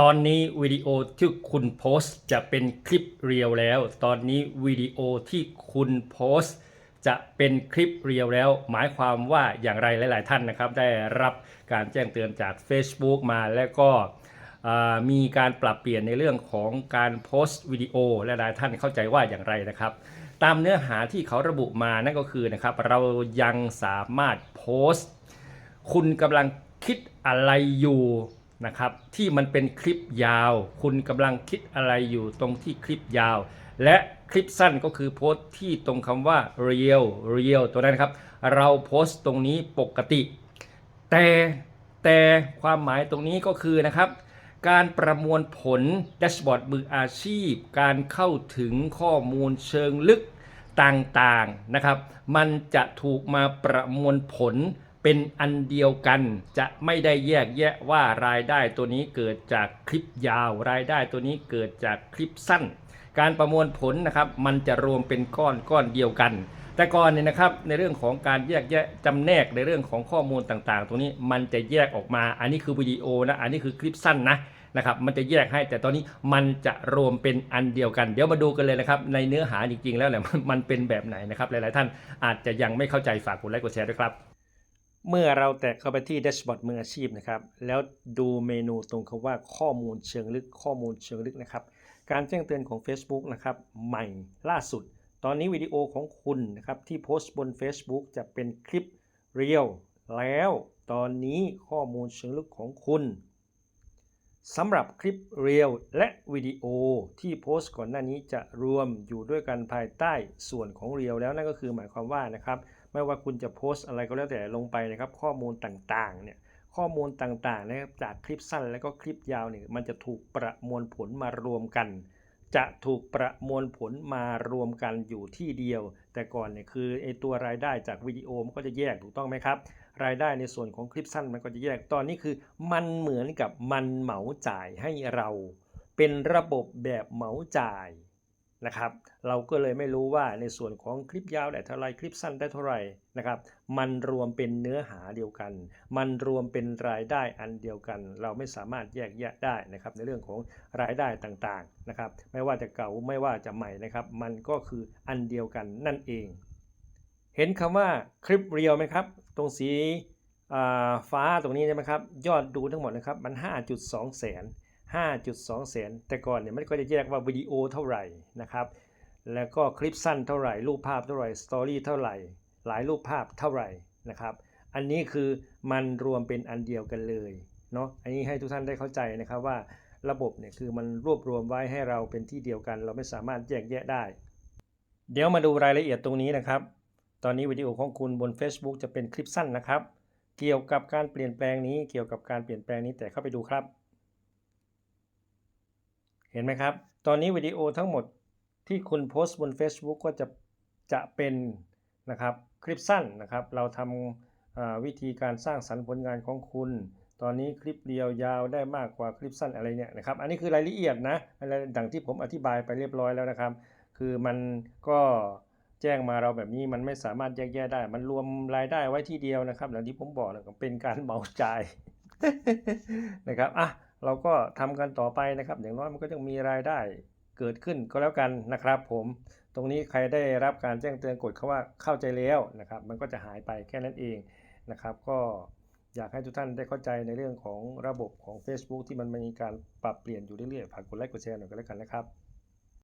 ตอนนี้วิดีโอที่คุณโพสต์จะเป็นคลิปเรียวแล้ว ตอนนี้วิดีโอที่คุณโพสต์จะเป็นคลิปเรียวแล้ว หมายความว่าอย่างไรหลาย ๆ ท่านนะครับ ได้รับการแจ้งเตือนจาก Facebook มาแล้วก็มีการปรับเปลี่ยนในเรื่องของการโพสต์วิดีโอและหลายท่านเข้าใจว่าอย่างไรนะครับ ตามเนื้อหาที่เขาระบุมานั่นก็คือนะครับเรายังสามารถโพสต์ คุณกำลังคิดอะไรอยู่ นะครับที่มันเป็นคลิปยาว คุณกำลังคิดอะไรอยู่ตรงที่คลิปยาว และคลิปสั้นก็คือโพสต์ที่ตรงคำว่า real real ตัวนั้นครับ เราโพสต์ตรงนี้ปกติ แต่แต่ความหมายตรงนี้ก็คือนะครับ การประมวลผลแดชบอร์ดมืออาชีพ การเข้าถึงข้อมูลเชิงลึกต่างๆนะครับ มันจะถูกมาประมวลผล เป็นอันเดียวกันจะไม่ได้แยกแยะว่ารายได้ตัวนี้เกิดจากคลิปยาว รายได้ตัวนี้เกิดจากคลิปสั้น การประมวลผลนะครับมันจะรวมเป็นก้อนก้อนเดียวกัน แต่ก่อนเนี่ยนะครับในเรื่องของการแยกแยะจำแนกในเรื่องของข้อมูลต่างๆ ตรงนี้มันจะแยกออกมา อันนี้คือวิดีโอนะอันนี้คือคลิปสั้นนะนะครับมันจะแยกให้แต่ตอนนี้มันจะรวมเป็นอันเดียวกัน เดี๋ยวมาดูกันเลยนะครับในเนื้อหาจริงๆแล้วเนี่ยมันมันเป็นแบบไหนนะครับหลายๆท่านอาจจะยังไม่เข้าใจฝากกดไลค์กดแชร์ด้วยครับ เมื่อเราแตะเข้าไปที่แดชบอร์ดมืออาชีพนะครับ แล้วดูเมนูตรงคำว่าข้อมูลเชิงลึกข้อมูลเชิงลึกนะครับ การแจ้งเตือนของ Facebook นะครับใหม่ล่าสุด ตอนนี้วิดีโอของคุณนะครับที่โพสต์บน Facebook จะเป็นคลิปเรียลแล้วตอนนี้ข้อมูลเชิงลึกของคุณสำหรับคลิปเรียลและวิดีโอที่โพสต์ก่อนหน้านี้จะรวมอยู่ด้วยกันภายใต้ส่วนของเรียลแล้วนั่นก็คือหมายความว่านะครับ ไม่ว่าคุณจะโพสต์อะไรก็แล้วแต่ลงไปนะครับ ข้อมูลต่างๆเนี่ยข้อมูลต่างๆนะครับจากคลิปสั้นแล้วก็คลิปยาวเนี่ยมันจะถูกประมวลผลมารวมกัน จะถูกประมวลผลมารวมกันอยู่ที่เดียว แต่ก่อนเนี่ยคือไอตัวรายได้จากวิดีโอมันก็จะแยกถูกต้องไหมครับ รายได้ในส่วนของคลิปสั้นมันก็จะแยกตอนนี้คือมันเหมือนกับมันเหมาจ่ายให้เรา เป็นระบบแบบเหมาจ่าย นะครับ เราก็เลยไม่รู้ว่าในส่วนของคลิปยาวได้เท่าไรคลิปสั้นได้เท่าไรนะครับ มันรวมเป็นเนื้อหาเดียวกัน มันรวมเป็นรายได้อันเดียวกัน เราไม่สามารถแยกแยะได้นะครับ ในเรื่องของรายได้ต่างๆนะครับ ไม่ว่าจะเก่าไม่ว่าจะใหม่นะครับ มันก็คืออันเดียวกันนั่นเอง เห็นคำว่าคลิปเรียวไหมครับ ตรงสีฟ้าตรงนี้ใช่ไหมครับ ยอดดูทั้งหมดนะครับ มัน 5.2 แสน 5.2 แสน แต่ก่อนเนี่ยมันก็จะแยกว่าวิดีโอเท่าไหร่นะครับ แล้วก็คลิปสั้นเท่าไหร่ รูปภาพเท่าไหร่ สตอรี่เท่าไหร่ หลายรูปภาพเท่าไหร่นะครับ อันนี้คือมันรวมเป็นอันเดียวกันเลยเนาะ อันนี้ให้ทุกท่านได้เข้าใจนะครับว่าระบบเนี่ยคือมันรวบรวมไว้ให้เราเป็นที่เดียวกัน เราไม่สามารถแยกแยะได้ เดี๋ยวมาดูรายละเอียดตรงนี้นะครับ ตอนนี้วิดีโอของคุณบน Facebook จะเป็นคลิปสั้นนะครับ เกี่ยวกับการเปลี่ยนแปลงนี้ เกี่ยวกับการเปลี่ยนแปลงนี้แต่เข้าไปดูครับ เห็นไหมครับ ตอนนี้วิดีโอทั้งหมดที่คุณโพสต์บน Facebook ก็จะจะเป็นนะครับคลิปสั้นนะครับ เราทำวิธีการสร้างสรรค์ผลงานของคุณ ตอนนี้คลิปเรียวยาวได้มากกว่าคลิปสั้นอะไรเนี่ยนะครับ อันนี้คือรายละเอียดนะอะไรดังที่ผมอธิบายไปเรียบร้อยแล้วนะครับ คือมันก็แจ้งมาเราแบบนี้มันไม่สามารถแยกแยะได้ มันรวมรายได้ไว้ที่เดียวนะครับอย่างที่ผมบอกนะครับเป็นการเหมาจ่ายนะครับอะ เราก็ทำกันต่อไปนะครับ อย่างน้อยมันก็ยังมีรายได้เกิดขึ้นก็แล้วกันนะครับ ผมตรงนี้ใครได้รับการแจ้งเตือนกดเขาว่าเข้าใจแล้วนะครับ มันก็จะหายไปแค่นั้นเองนะครับ ก็อยากให้ทุกท่านได้เข้าใจในเรื่องของระบบของ Facebook ที่มันมีการปรับเปลี่ยนอยู่เรื่อยๆฝากกดไลค์กดแชร์หน่อยก็แล้วกันนะครับ